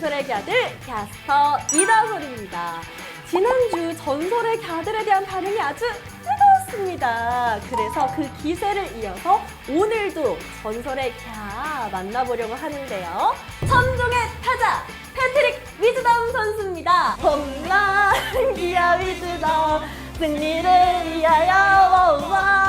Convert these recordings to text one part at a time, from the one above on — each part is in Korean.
전설의 갸들 캐스터 이다솔입니다. 지난주 전설의 갸들에 대한 반응이 아주 뜨거웠습니다. 그래서 그 기세를 이어서 오늘도 전설의 갸 만나보려고 하는데요. 천종의 타자 패트릭 위즈덤 선수입니다. 홈런 기아 위즈덤 승리를 위하여 와와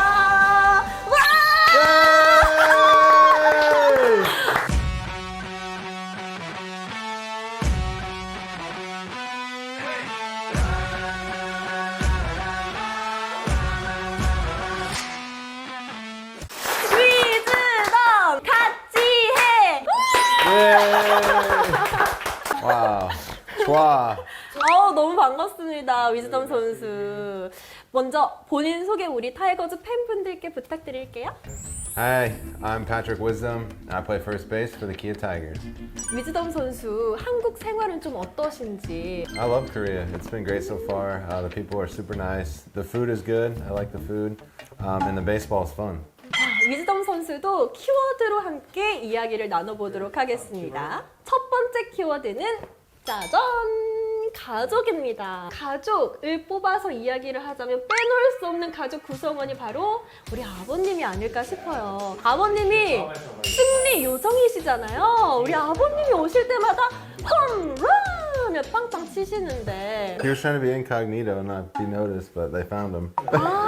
아. 어 너무 반갑습니다 위즈덤 선수. 먼저 본인 소개 우리 타이거즈 팬분들께 부탁드릴게요. Hi, I'm Patrick Wisdom. and I play first base for the Kia Tigers. 위즈덤 선수 한국 생활은 좀 어떠신지 I love Korea. It's been great so far. Uh, the people are super nice. The food is good. I like the food. Um, and the baseball is fun. 위즈덤 선수도 키워드로 함께 이야기를 나눠보도록 하겠습니다. 첫 번째 키워드는 짜잔! 가족입니다. 가족을 뽑아서 이야기를 하자면 빼놓을 수 없는 가족 구성원이 바로 우리 아버님이 아닐까 싶어요. 아버님이 승리 요정이시잖아요. 우리 아버님이 오실 때마다 홈런! 하면 빵빵 치시는데 He was trying to be incognito and not be noticed, but they found him. 아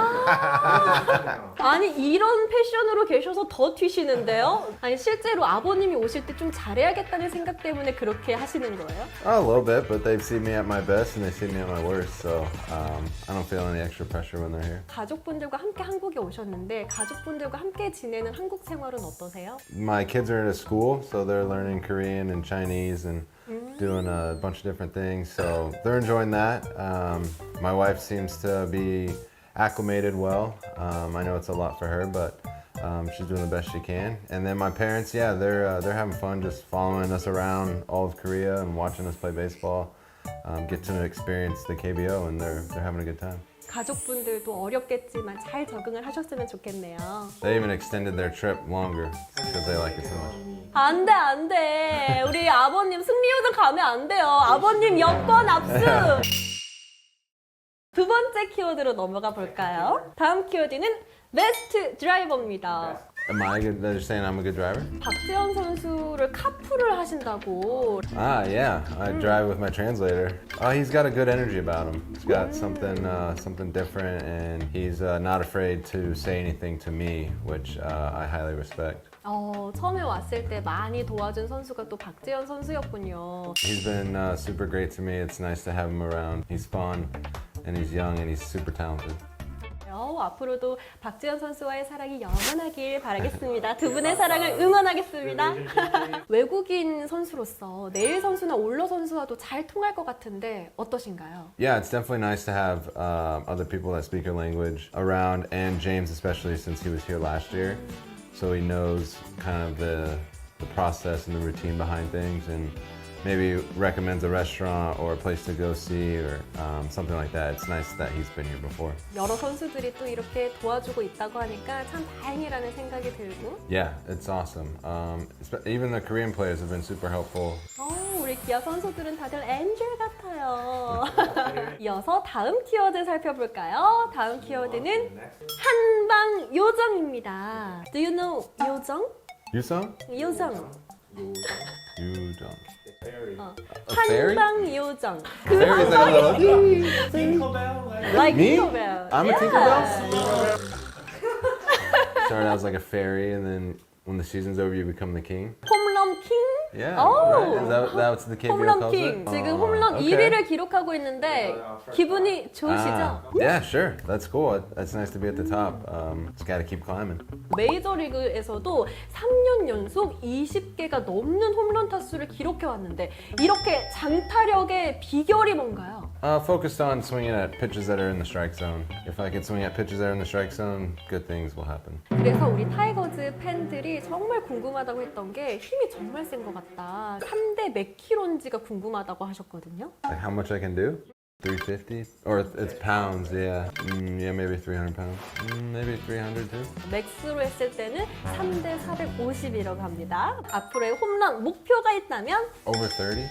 니 이런 패션으로 계셔서 더 튀시는데요? 아니 실제로 아버님이 오실 때 좀 잘해야겠다는 생각 때문에 그렇게 하시는 거예요? a little bit, but they see me at my best and they see me at my worst, so um, I don't feel any extra pressure when they're here. 가족분들과 함께 한국에 오셨는데 가족분들과 함께 지내는 한국 생활은 어떠세요? My kids are at a school, so they're learning Korean and Chinese and doing a bunch of different things. So they're enjoying that. Um, my wife seems to be acclimated well. Um, I know it's a lot for her, but um, she's doing the best she can. And then my parents, yeah, they're uh, they're having fun just following us around all of Korea and watching us play baseball. Um, get to experience the KBO, and they're they're having a good time. 가족분들도 어렵겠지만 잘 적응을 하셨으면 좋겠네요. They even extended their trip longer because they like it so much. 안 돼, 안 돼. 우리 아버님 승리요정 가면 안 돼요. 아버님 여권 압수! 두 번째 키워드로 넘어가 볼까요? 다음 키워드는 베스트 드라이버입니다. Am I good? They're saying I'm a good driver. 박지현 선수를 카풀을 하신다고. Ah, yeah. I drive with my translator. Oh, he's got a good energy about him. He's got something, uh, something different, and he's uh, not afraid to say anything to me, which uh, I highly respect. 어, 처음에 왔을 때 많이 도와준 선수가 또 박지현 선수였군요. He's been uh, super great to me. It's nice to have him around. He's fun, and he's young, and he's super talented. 어, 앞으로도 박지현 선수와의 사랑이 영원하길 바라겠습니다. 두 분의 사랑을 응원하겠습니다. 외국인 선수로서 내일 선수나 올러 선수와도 잘 통할 것 같은데 어떠신가요? Yeah, it's definitely nice to have um, other people that speak your language around, and James especially since he was here last year, so he knows kind of the the process and the routine behind things, and Maybe recommends a restaurant or a place to go see or um, something like that. It's nice that he's been here before. 여러 선수들이 또 이렇게 도와주고 있다고 하니까 참 다행이라는 생각이 들고 Yeah, it's awesome. Um, even the Korean players have been super helpful. 어, 우리 기아 선수들은 다들 엔젤 같아요. 이어서 다음 키워드 살펴볼까요? 다음 키워드는 한방 요정입니다. Do you know 요정? Yusung? 요정. Yujung. 어. A fairy? 한방 요정. Fairy's like a little. Tinkerbell, like Like Me? Tinkerbell. I'm a Yeah. Tinkerbell? Started out as like a fairy, and then when the season's over, you become the king. 홈런 킹? Yeah. Oh. Right? Is that, that what the KBO 홈런 calls king. it? 지금 Oh, 홈런 okay. 1위를 기록하고 있는데 기분이 좋으시죠? Ah, yeah, sure. That's cool. That's nice to be at the top. Um, just got to keep climbing. 메이저리그에서도 3년 연속 20개가 넘는 홈런 타수를 기록해 왔는데 이렇게 장타력의 비결이 뭔가요? Uh, focused on swinging at pitches that are in the strike zone. If I can swing at pitches that are in the strike zone, good things will happen. 그래서 우리 타이거즈 팬들이 정말 궁금하다고 했던 게 힘이 정말 센 것 같 다. 3대 몇 킬로인지가 궁금하다고 하셨거든요. Like how much I can do? 350 or it's- it's pounds. Yeah, mm, yeah, maybe 300 pounds. Mm, maybe 300 too. 맥스로 했을 때는 3대 450이라고 합니다. 앞으로의 홈런 목표가 있다면 Over 30.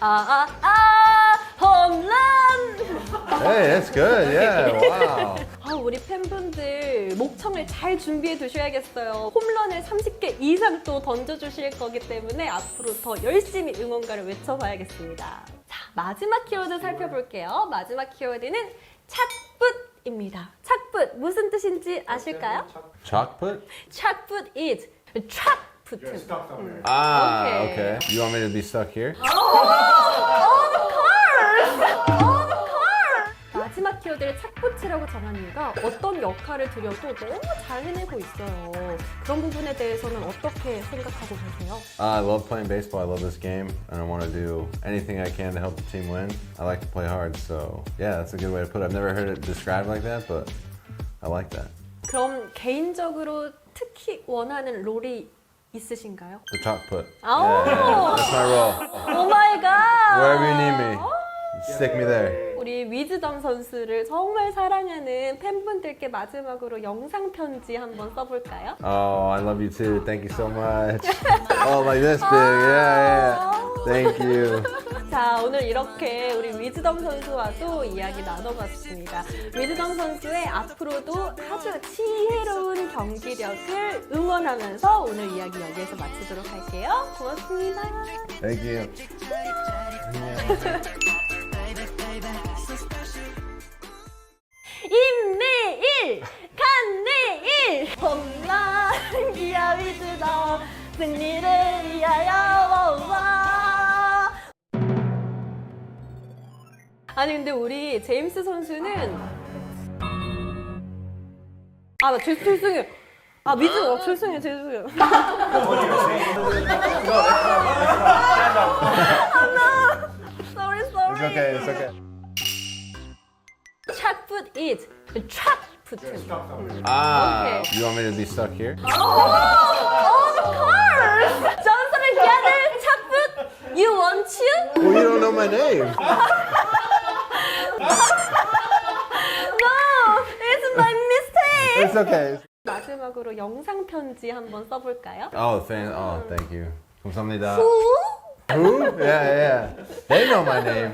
아아 아, 홈런! Hey, that's good. Yeah. Wow. 아, 우리 팬분들 목청을 잘 준비해 두셔야겠어요. 홈런을 30개 이상 또 던져주실 거기 때문에 앞으로 더 열심히 응원가를 외쳐봐야겠습니다. 자, 마지막 키워드 살펴볼게요. 마지막 키워드는 착붙입니다. 착붙 무슨 뜻인지 아실까요? Put? 착붙 is 착붙. Ah, Okay. okay. You want me to be stuck here? 키워드를 착붙이라고 정한 이유가 어떤 역할을 드려도 너무 잘 해내고 있어요. 그런 부분에 대해서는 어떻게 생각하고 계세요? Uh, I love playing baseball. I love this game, and I want to do anything I can to help the team win. I like to play hard, so yeah, that's a good way to put it. I've never heard it described like that, but I like that. 그럼 개인적으로 특히 원하는 롤이 있으신가요? The chalk put. Oh. Yeah, yeah, that's my role. 오 마이 갓! Wherever you need me, stick me there. 우리 위즈덤 선수를 정말 사랑하는 팬분들께 마지막으로 영상 편지 한번 써볼까요? Oh, I love you too. Thank you so much. Oh, like this big. Yeah, yeah. Thank you. 자, 오늘 이렇게 우리 위즈덤 선수와도 이야기 나눠봤습니다. 위즈덤 선수의 앞으로도 아주 지혜로운 경기력을 응원하면서 오늘 이야기 여기에서 마치도록 할게요. 고맙습니다. Thank you. 임내 승리를 위하여 와와 아니 근데 우리 제임스 선수는 아나 죄송해요 아 미즈 어, 죄송해요 죄송해요 sorry It's sorry okay. It's okay. 착풋 is 착풋 Ah, Okay. you want me to be stuck here? Of course! Johnson and Gather, 착붙, you want to? Well, you don't know my name. No, it's my mistake! It's okay. 마지막으로 영상 편지 한번 써볼까요? Oh, fan. Oh, thank you. 감사합니다. 우? Who? Yeah, yeah. They know my name.